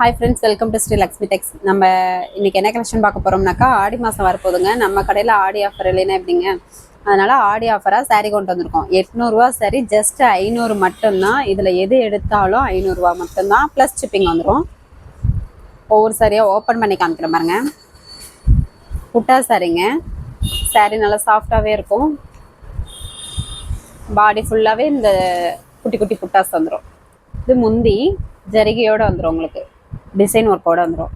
Hi friends welcome to Sri Lakshmi techs நம்ம இன்னைக்கு என்ன கலெக்ஷன் பார்க்க போகிறோம்னாக்கா ஆடி மாதம் வரப்போகுதுங்க. நம்ம கடையில் ஆடி ஆஃபர் இல்லைன்னா எப்படிங்க? அதனால் ஆடி ஆஃபராக சாரீ கொண்டு வந்திருக்கோம். எட்நூறுரூவா சரி ஜஸ்ட் ஐநூறு மட்டும்தான். இதில் எது எடுத்தாலும் ஐநூறுரூவா மட்டும்தான். ப்ளஸ் ஷிப்பிங் வந்துடும் ஒவ்வொரு சாரியாக ஓப்பன் பண்ணி காமிக்கிற பாருங்க. புட்டா சாரிங்க சாரீ நல்லா சாஃப்டாகவே இருக்கும். பாடி ஃபுல்லாகவே இந்த குட்டி குட்டி புட்டாஸ் வந்துடும் இது முந்தி ஜரிகையோடு வந்துடும் உங்களுக்கு. டிசைன் ஒர்க்கோட வந்துடும்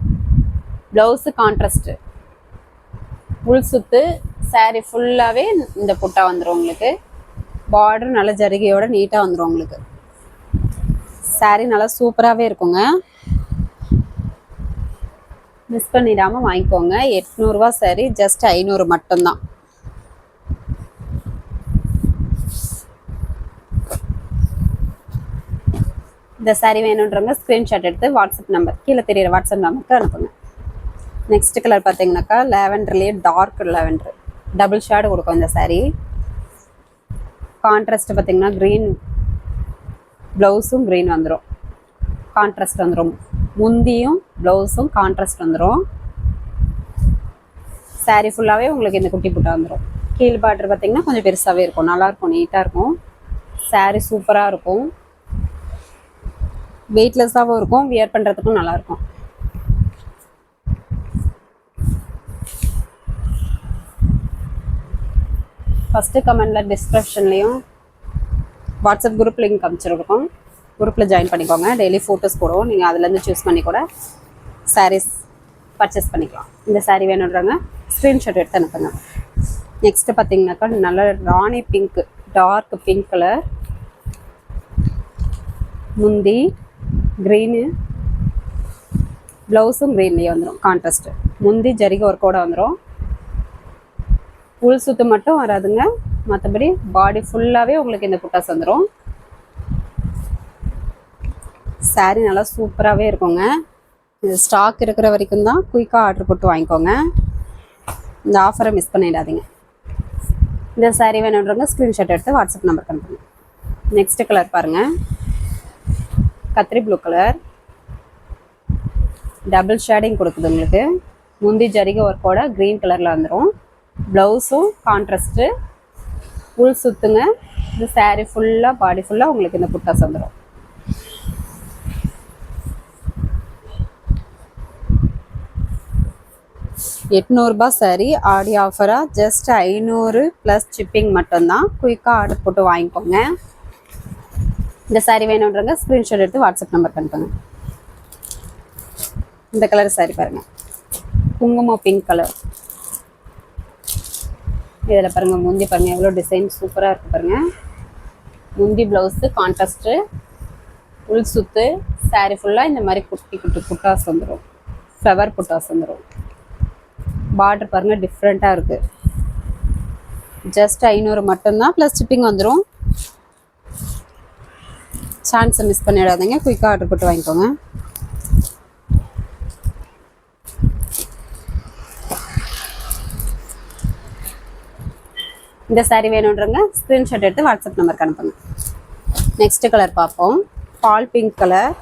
ப்ளவுஸு கான்ட்ராஸ்ட்டு. உள் சுத்து saree ஃபுல்லாகவே இந்த புட்டா வந்துடும் உங்களுக்கு. பார்டர் நல்ல ஜரிகையோட நீட்டாக வந்துடும் உங்களுக்கு. saree நல்லா சூப்பராகவே இருக்குங்க. மிஸ் பண்ணிடாமல் வாங்கிக்கோங்க. எட்நூறுரூவா சரி ஜஸ்ட் ஐநூறு மட்டும்தான். இந்த சாரீ வேணுன்றவங்க ஸ்க்ரீன்ஷாட் எடுத்து வாட்ஸ்அப் நம்பர் கீழே தெரியுற வாட்ஸ்அப் நம்பருக்கு அனுப்புங்க. நெக்ஸ்ட் கலர் பார்த்தீங்கன்னாக்கா லேவெண்டர்லேயே டார்க் லேவெண்டர் டபுள் ஷேடு கொடுக்கும் இந்த சாரீ கான்ட்ராஸ்ட் பார்த்தீங்கன்னா க்ரீன் ப்ளவுஸும் க்ரீன் வந்துடும் கான்ட்ராஸ்ட் வந்துடும் முந்தியும் ப்ளவுஸும் கான்ட்ராஸ்ட் வந்துடும் சாரீ ஃபுல்லாகவே உங்களுக்கு இந்த குட்டி புட்டா வந்துடும் கீழ் பார்டர் பார்த்தீங்கன்னா கொஞ்சம் பெருசாகவே இருக்கும். நல்லாயிருக்கும் நீட்டாக இருக்கும். சாரீ சூப்பராக இருக்கும். வெயிட்லெஸ்ஸாகவும் இருக்கும் வியர் பண்ணுறதுக்கும் நல்லாயிருக்கும் ஃபஸ்ட்டு கமெண்டில் டிஸ்கிரிப்ஷன்லேயும் வாட்ஸ்அப் குரூப் லிங்க் அமைச்சிருக்கோம் குரூப்பில் ஜாயின் பண்ணிக்கோங்க. டெய்லி ஃபோட்டோஸ் போடுவோம். நீங்கள் அதுலேருந்து சூஸ் பண்ணி கூட சாரீஸ் பர்ச்சேஸ் பண்ணிக்கலாம். இந்த சாரீ வேணுன்றவங்க ஸ்க்ரீன்ஷாட் எடுத்து அனுப்புங்க. நெக்ஸ்ட்டு பார்த்தீங்கன்னாக்கா நல்ல rani pink dark pink colour முந்தி க்ரீனு ப்ளவுஸும் க்ரீன்லேயே வந்துடும் கான்ட்ராஸ்ட்டு முந்தி ஜரிகை ஒர்க்கோட வந்துடும் உள் சுத்து மட்டும் வராதுங்க. மற்றபடி பாடி ஃபுல்லாகவே உங்களுக்கு இந்த புட்டாஸ் வந்துடும் சாரீ நல்லா சூப்பராகவே இருக்குங்க. இது ஸ்டாக் இருக்கிற வரைக்கும் தான் குயிக்காக ஆர்டர் போட்டு வாங்கிக்கோங்க. இந்த ஆஃபரை மிஸ் பண்ணிடாதீங்க. இந்த சாரீ வேணுன்றவங்க ஸ்க்ரீன்ஷாட் எடுத்து வாட்ஸ்அப் நம்பருக்கு அனுப்புங்க. நெக்ஸ்ட் கலர் பாருங்கள் கத்திரி ப்ளூ கலர் டபுள் ஷேடிங் கொடுக்குது உங்களுக்கு. முந்தி ஜரிகை ஒர்க்கோட க்ரீன் கலரில் வந்துடும் ப்ளவுஸும் கான்ட்ராஸ்ட்டு உள் சுத்துங்க. இந்த சாரீ ஃபுல்லாக பாடி ஃபுல்லாக உங்களுக்கு இந்த புட்டாஸ் வந்துடும் எட்நூறுபா சரி ஆடி ஆஃபராக ஜஸ்ட் ஐநூறு ப்ளஸ் ஷிப்பிங் மட்டும்தான். குயிக்காக ஆர்டர் போட்டு வாங்கிக்கோங்க. இந்த சாரீ வேணுன்றவங்க ஸ்க்ரீன்ஷாட் எடுத்து வாட்ஸ்அப் நம்பர் அனுப்புங்க இந்த கலர் saree பாருங்கள் குங்குமம் பிங்க் கலர் இதில் பாருங்கள் முந்தி பாருங்கள் எவ்வளோ டிசைன் சூப்பராக இருக்குது பாருங்கள் முந்தி ப்ளவுஸு கான்ட்ராஸ்ட்டு உள் சுத்து saree ஃபுல்லாக இந்த மாதிரி குட்டி குட்டி புட்டாஸ் வந்துடும் ஃப்ளவர் புட்டாஸ் வந்துடும் பார்டர் பாருங்கள் டிஃப்ரெண்ட்டாக இருக்குது ஜஸ்ட் ஐநூறு மட்டும்தான் ப்ளஸ் ஷிப்பிங் வந்துடும் சான்ஸை மிஸ் பண்ணிடாதீங்க. குயிக்காக ஆர்டர் போட்டு வாங்கிக்கோங்க. இந்த saree வேணுன்றவங்க ஸ்க்ரீன்ஷாட் எடுத்து வாட்ஸ்அப் நம்பருக்கு அனுப்புங்க. நெக்ஸ்ட் கலர் பார்ப்போம். பால் பிங்க் கலர்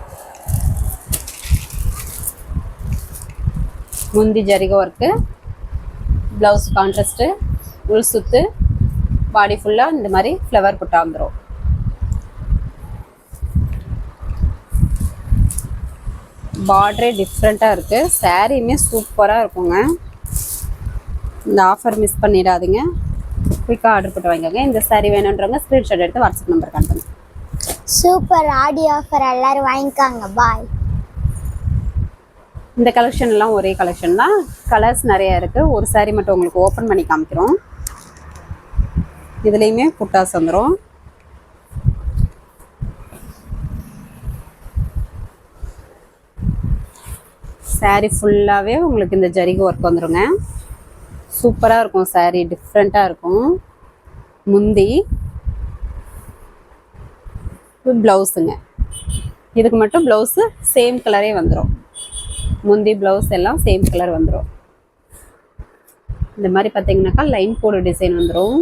முந்தி ஜரிக ஒர்க்கு ப்ளவுஸ் கான்ட்ராஸ்ட்டு உள் சுத்து. பாடி ஃபுல்லாக இந்த மாதிரி ஃப்ளவர் புட்டா வந்துடும் பார்டரே டிஃப்ரெண்ட்டாக இருக்குது சாரியுமே சூப்பராக இருக்குங்க. இந்த ஆஃபர் மிஸ் பண்ணிடாதீங்க. குயிக்காக ஆர்டர் போட்டு வாங்கிக்கோங்க. இந்த saree வேணுன்றவங்க ஸ்க்ரீன்ஷாட் எடுத்து வாட்ஸ்அப் நம்பருக்கு அனுப்புங்க. சூப்பர் ஆடி ஆஃபர் எல்லாரும் வாங்கிக்காங்க. பாய் இந்த கலெக்ஷன் எல்லாம் ஒரே கலெக்ஷன் தான். கலர்ஸ் நிறைய இருக்குது ஒரு saree மட்டும் உங்களுக்கு ஓப்பன் பண்ணி காமிக்கிறோம். இதுலேயுமே புட்டாஸ் வந்துடும் saree ஃபுல்லாகவே உங்களுக்கு இந்த ஜரிகை ஒர்க் வந்துருங்க. சூப்பராக இருக்கும் saree டிஃப்ரெண்ட்டாக இருக்கும். முந்தி ப்ளவுஸுங்க இதுக்கு மட்டும் ப்ளவுஸு சேம் கலரே வந்துடும் முந்தி ப்ளவுஸ் எல்லாம் சேம் கலர் வந்துடும் இந்த மாதிரி பார்த்தீங்கன்னாக்கா லைன் போடு டிசைன் வந்துடும்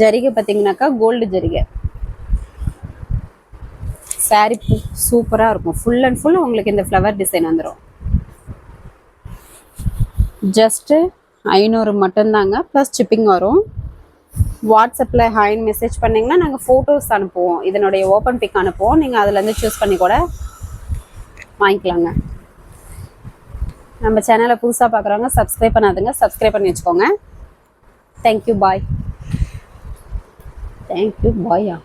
ஜரிகை பார்த்தீங்கன்னாக்கா கோல்டு ஜரிகை சாரி சூப்பராக இருக்கும். ஃபுல் அண்ட் ஃபுல் உங்களுக்கு இந்த ஃப்ளவர் டிசைன் வந்துடும் ஜஸ்ட்டு ஐநூறு மட்டும்தாங்க. ப்ளஸ் ஷிப்பிங் வரும். வாட்ஸ்அப்பில் ஹாயின் மெசேஜ் பண்ணிங்கன்னா நாங்கள் ஃபோட்டோஸ் அனுப்புவோம். இதனுடைய ஓப்பன் பிக் அனுப்புவோம். நீங்கள் அதுலேருந்து சூஸ் பண்ணி கூட வாங்கிக்கலாங்க. நம்ம சேனலை புதுசாக பார்க்குறவங்க சப்ஸ்கிரைப் பண்ணாதுங்க. சப்ஸ்கிரைப் பண்ணி வச்சுக்கோங்க. தேங்க்யூ பாய் தேங்க்யூ பாயா